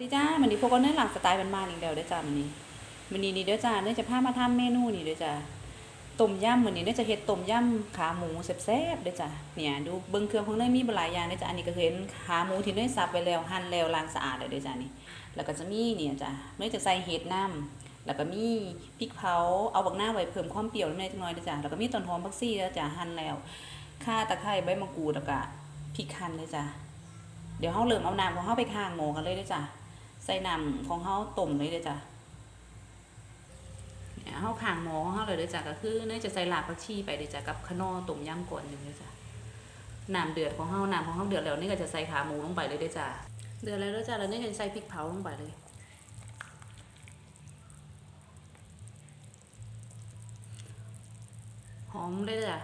ดีจ้ามันนี้พวกก็เนื้อหลักสไตล์บ้านๆอีกแล้วเด้อจ้ามันนี้มันนี้นี่เด้อจ้าเนื่อจะพามาทำเมนูนี่เด้อจ้าต้มยำมันนี้เนื่อจะเฮ็ดต้มยำขาหมูแซ่บๆเด้อจ้าเนี่ยดูเบิ่งเครื่องของเนยมีหลายอย่างเด้อจ้าอันนี้ก็เห็นขาหมูที่เนยสับไวแล้วหั่นแล้วล้างสะอาดแล้วเด้อจ้านี่แล้วก็จะมีเนี่ยจ้าเนยจะใส่เห็ดน้ำแล้วก็มีพริกเผาเอาบักหน้าไว้เพิ่มความเปรี้ยวนิดจักหน่อยเด้อจ้าแล้วก็มีต้นหอมผักชีเด้อจ้าหั่นแล้วข่าตะไคร้ใบมะกรูดแล้วก็พริกคั่นเด้อจ้าเดี๋ยวเฮาเริ่มเอาน้ำของเฮาไปข้างหม้อกันเลยด้อจ้า ใส่น้ำของเฮาต้มเลยเด้อจ้ะเนี่ยเฮาขางหม้อของเฮาเลยเด้อจ้ะก็คือเนยจะใส่รากผักชีไปเด้อจ้ะกับขนอต้มยำก่อนหนึงเด้อจ้ะน้ำเดือดของเฮาน้ำของเฮาเดือดแล้วนี่ก็จะใส่ขาหมูลงไปเลยเด้อจ้ะเดือดแล้วเด้อจ้ะแล้วนี่ก็จะใส่พริกเผาลงไปเลยหอมเลยจ้ะ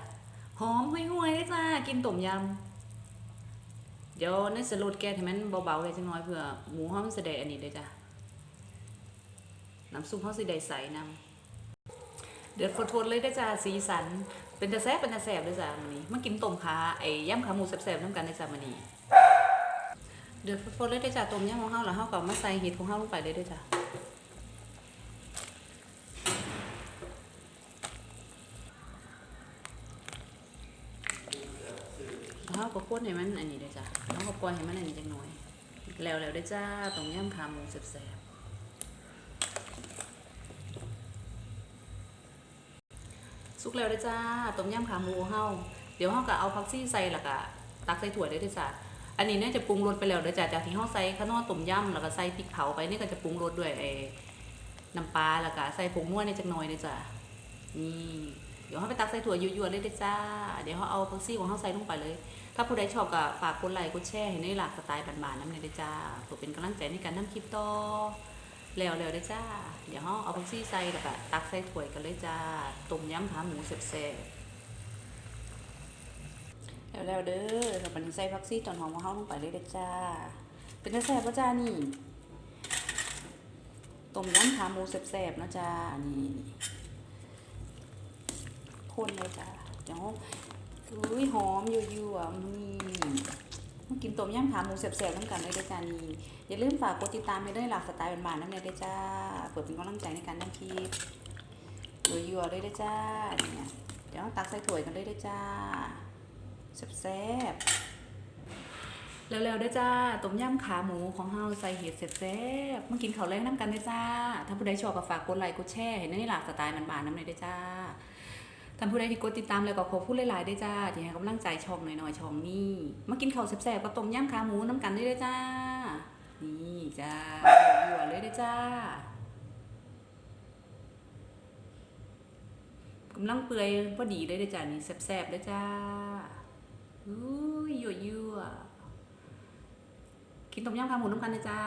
หอมห่วยๆเลยจ้ะกินต้มยำ เดี๋ยวในสลดแก้ให้มันเบาๆเลยจังน้อยเพื่อหมูห้อมสดอันนี้เด้จ้ะน้ำซุปเฮาสิได้ใส่น้ำเดือดฟดๆเลยได้จ้ะสีสัน เป็นตะแซ่บเป็นตะแซ่บเด้อจ้ะมันนี้มากินต้มขาไอ้ย่ำขาหมูแซ่บๆนํกันได้จ้ะมันนี้เดือดฟดๆเลยได้จ้ะต้มยำของเฮาแล้วเฮาก็มาใส่เห็ดของเฮาลงไปเลยได้จ้ะแล้ว เฮาก็คนให้มันอันนี้เด้อจ้ะแล้วก็ปล่อยให้มันอันนี้จังหน่อย แล้วแล้วเด้จ้าต้มยำขาหมูแซ่บๆสุกแล้วเด้จ้าต้มยำขาหมูเฮาเดี๋ยวเฮาก็เอาผักชีใส่แล้วก็ตักใส่ถ้วยได้ด้อจ้าอันนี้เนี่ยจะปรุงรสไปแล้วเด้อจ้าจากที่เฮาใส่ข้าวโพดต้มยำแล้วก็ใส่พริกเผาไปนี่ก็จะปรุงรสด้วยไอ้น้ำปลาแล้วก็ใส่ผงนัวในจักหน่อยเด้อจ้านี่ เดี๋ยวเฮาไปตักใส่ถ้วยยั่วๆเลยเด้จ้า เดี๋ยวเฮาเอาผักชีของเฮาใส่ลงไปเลย ถ้าผู้ใดชอบก็ฝากกดไลค์กดแชร์ให้ในหลากสไตล์บานๆน้ำเลยเด้จ้าเพื่อเป็นกำลังใจในการนำคลิปต่อแล้วๆเด้จ้า เดี๋ยวเฮาเอาผักชีใส่แล้วก็ตักใส่ถ้วยกันเลยจ้า ต้มยำขาหมูแซ่บๆแล้วๆเด้อแล้วบันี้ใส่ผักชีตอนหอมของเฮาลงไปเลยเด้อจ้า เป็นจังแซ่บบ่จ้านี่ ต้มยำขาหมูแซ่บๆนะจ้า นี่ คนเลยจ้าเดี๋ยวอุ้ยหอมยั่วๆอืมมากินต้มยำขาหมูแซ่บๆน้ำกันเลยด้อจ้านี่อย่าลืมฝากกดติดตามให้ได้หลากสไตล์บ้านๆน้ำเลยด้อจ้าเปิดเป็นกำลังใจในการทำคลิปยั่วๆเลยด้อจ้าเนี่ยเดี๋ยวตักใส่ถ้วยกันเลยด้อจ้าแซ่บๆแล้วๆเด้จ้าต้มยำขาหมูของเฮาใส่เห็ดแซ่บๆมากินข้าวแรงน้ำกันเด้จ้าถ้าผู้ใดชอบก็ฝากกดไลค์กดแชร์ให้ในหลากสไตล์บ้านๆน้ำเลยด้จ้า ท่านผู้ใดที่กดติดตามแล้วก็ขอพูดหลายๆได้จ้าที่ให้กำลังใจช่องหน่อยๆช่องนี้มากินข้าวแซ่บๆกับต้มยำขาหมูน้ำกันได้เลยจ้า นี่จ้ายั่วเลยเด้จ้ากำลังเปื่อยพอดีเลยเด้จ้านี่แซ่บๆเด้จ้าอุ้ยยั่วกินต้มยำขาหมูน้ำกันเลยจ้า